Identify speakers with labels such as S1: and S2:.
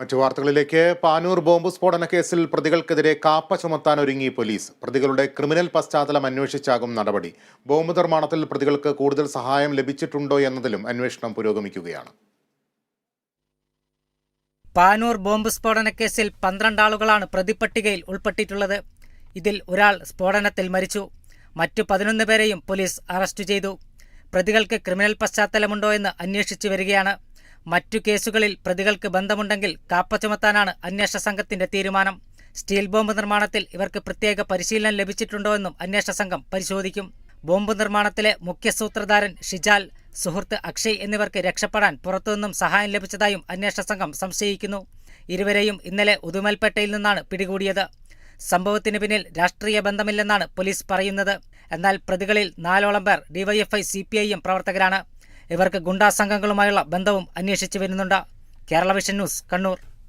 S1: മറ്റു വാർത്തകളിലേക്ക്. പാനൂർ ബോംബ് സ്ഫോടന കേസിൽ പ്രതികൾക്കെതിരെ കാപ്പ ചുമത്താൻ ഒരുങ്ങി പോലീസ്. പ്രതികളുടെ ക്രിമിനൽ പശ്ചാത്തലം അന്വേഷിച്ചാകും നടപടി. ബോംബ് നിർമ്മാണത്തിൽ പ്രതികൾക്ക് കൂടുതൽ സഹായം ലഭിച്ചിട്ടുണ്ടോ എന്നതിലും അന്വേഷണം പുരോഗമിക്കുകയാണ്.
S2: പാനൂർ ബോംബ് സ്ഫോടനക്കേസിൽ പന്ത്രണ്ട് ആളുകളാണ് പ്രതിപ്പട്ടികയിൽ ഉൾപ്പെട്ടിട്ടുള്ളത്. ഇതിൽ ഒരാൾ സ്ഫോടനത്തിൽ മരിച്ചു. മറ്റു പതിനൊന്ന് പേരെയും പോലീസ് അറസ്റ്റ് ചെയ്തു. പ്രതികൾക്ക് ക്രിമിനൽ പശ്ചാത്തലമുണ്ടോ എന്ന് അന്വേഷിച്ചു വരികയാണ്. മറ്റു കേസുകളിൽ പ്രതികൾക്ക് ബന്ധമുണ്ടെങ്കിൽ കാപ്പ ചുമത്താനാണ് അന്വേഷണ സംഘത്തിന്റെ തീരുമാനം. സ്റ്റീൽ ബോംബ് നിർമ്മാണത്തിൽ ഇവർക്ക് പ്രത്യേക പരിശീലനം ലഭിച്ചിട്ടുണ്ടോ എന്നും അന്വേഷണ സംഘം പരിശോധിക്കും. ബോംബ് നിർമ്മാണത്തിലെ മുഖ്യ സൂത്രധാരൻ ഷിജാൽ സുഹൃത്ത് അക്ഷയ് എന്നിവർക്ക് രക്ഷപ്പെടാൻ പുറത്തുനിന്നും സഹായം ലഭിച്ചതായും അന്വേഷണ സംഘം സംശയിക്കുന്നു. ഇരുവരെയും ഇന്നലെ ഉദുമൽപേട്ടയിൽ നിന്നാണ് പിടികൂടിയത്. സംഭവത്തിന് പിന്നിൽ രാഷ്ട്രീയ ബന്ധമില്ലെന്നാണ് പോലീസ് പറയുന്നത്. എന്നാൽ പ്രതികളിൽ നാലോളം പേർ ഡിവൈഎഫ്ഐ സി പ്രവർത്തകരാണ്. ഇവർക്ക് ഗുണ്ടാ സംഘങ്ങളുമായുള്ള ബന്ധവും അന്വേഷിച്ചു വരുന്നുണ്ട്. Kerala vision news Kannur.